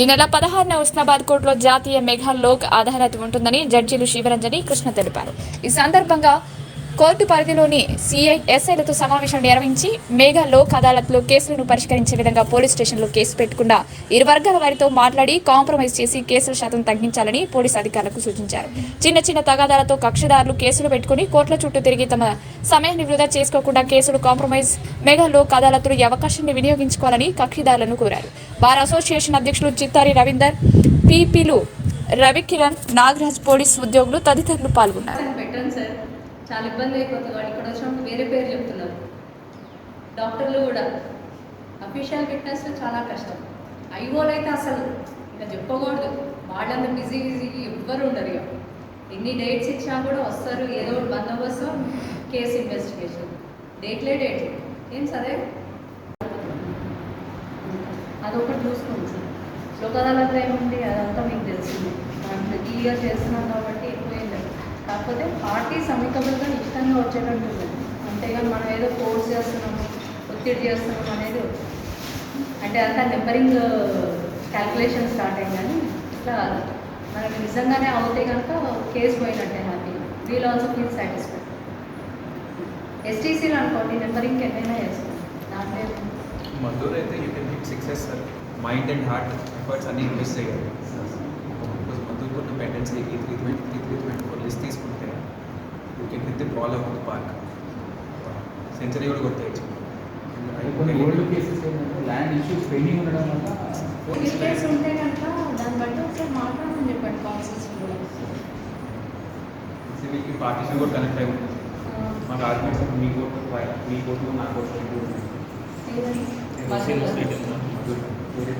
ఈ నెల పదహారున ఉస్నాబాద్ కోర్టులో జాతీయ మెఘా లోక్ అదాలత్ ఉంటుందని జడ్జీలు శివరంజని కృష్ణ తెలిపారు. ఈ సందర్భంగా కోర్టు పరిధిలోని సిఐ ఎస్ఐలతో సమావేశం నిర్వహించి మేఘా లోక్ అదాలత్లో కేసులను పరిష్కరించే విధంగా పోలీస్ స్టేషన్లో కేసు పెట్టకుండా ఇరు వర్గాల వారితో మాట్లాడి కాంప్రమైజ్ చేసి కేసుల శాతం తగ్గించాలని పోలీస్ అధికారులకు సూచించారు. చిన్న చిన్న తగాదాలతో కక్షిదారులు కేసులు పెట్టుకుని కోర్టుల చుట్టూ తిరిగి తమ సమయాన్ని వృధా చేసుకోకుండా కేసులు కాంప్రమైజ్ మేఘా లోక్ అదాలత్లో ఈ అవకాశాన్ని వినియోగించుకోవాలని కక్షిదారులను కోరారు. బార్ అసోసియేషన్ అధ్యక్షులు చిత్తారి రవీందర్ పీపీలు రవికిరణ్ నాగరాజ్ పోలీస్ ఉద్యోగులు తదితరులు పాల్గొన్నారు. చాలా ఇబ్బంది అయిపోతుంది. వాళ్ళు ఇక్కడ వచ్చినప్పుడు వేరే పేరు చెప్తున్నారు. డాక్టర్లు కూడా. అఫీషియల్ ఫిట్నెస్ చాలా కష్టం. ఐఓలు అయితే అసలు ఇంకా చెప్పకూడదు. వాళ్ళంత బిజీ బిజీ ఎవ్వరు ఉండరు ఇక. ఎన్ని డేట్స్ ఇచ్చినా కూడా వస్తారు. ఏదో ఒకటి బందోబస్తు కేసు ఇన్వెస్టిగేషన్. డేట్లే డేట్. ఏం సరే? అదొకటి చూసుకోండి సార్ లోక్ ఏముంది? అదంతా మీకు తెలిసింది. మనం ఇయర్ చేస్తున్నాం కాబట్టి కాకపోతే పార్టీ సమికబుల్గా ఇష్టంగా వచ్చేటట్టు ఉంది. అంతేగాని మనం ఏదో ఫోర్స్ చేస్తున్నాము ఒత్తిడి చేస్తున్నాం అనేది. అంటే అంతా నెంబరింగ్ క్యాల్కులేషన్ స్టార్ట్ అయింది కానీ ఇట్లా. మనకి నిజంగానే అవుతే కనుక కేసు పోయినట్టే హ్యాపీగా వీల్ ఆల్సో ఫీల్ సాటిస్ఫైడ్ ఎస్టీసీలు అనుకోండి నెంబరింగ్ ఎన్నైనా చేస్తాం. దాంట్లో? మధుర్ అయితే you can hit success sir mind and heart efforts అన్ని ఇన్వెస్ట్ చేయాలి. బికాస్ మధుర్కు ఉన్న పెండెన్సీ ఈ three twenty three three twenty you can hit the ball of the park century కూడా కొట్టేయచ్చు. కొన్ని ఓల్డ్ కేసెస్ ఏంటంటే ల్యాండ్ ఇష్యూస్ పెండింగ్ ఉండడం వల్ల డిస్టెన్స్ ఉంటే కనుక దాన్ని బట్టి ఒకసారి మాట్లాడమని చెప్పండి కౌన్సిల్స్ కూడా. సివిల్కి పార్టీషన్ కూడా కనెక్ట్ అయి ఉంటుంది? మాకు ఆర్గ్యుమెంట్స్ మీ కోర్టు మీ కోర్టు నా కోర్టు? మధుర్ వేరే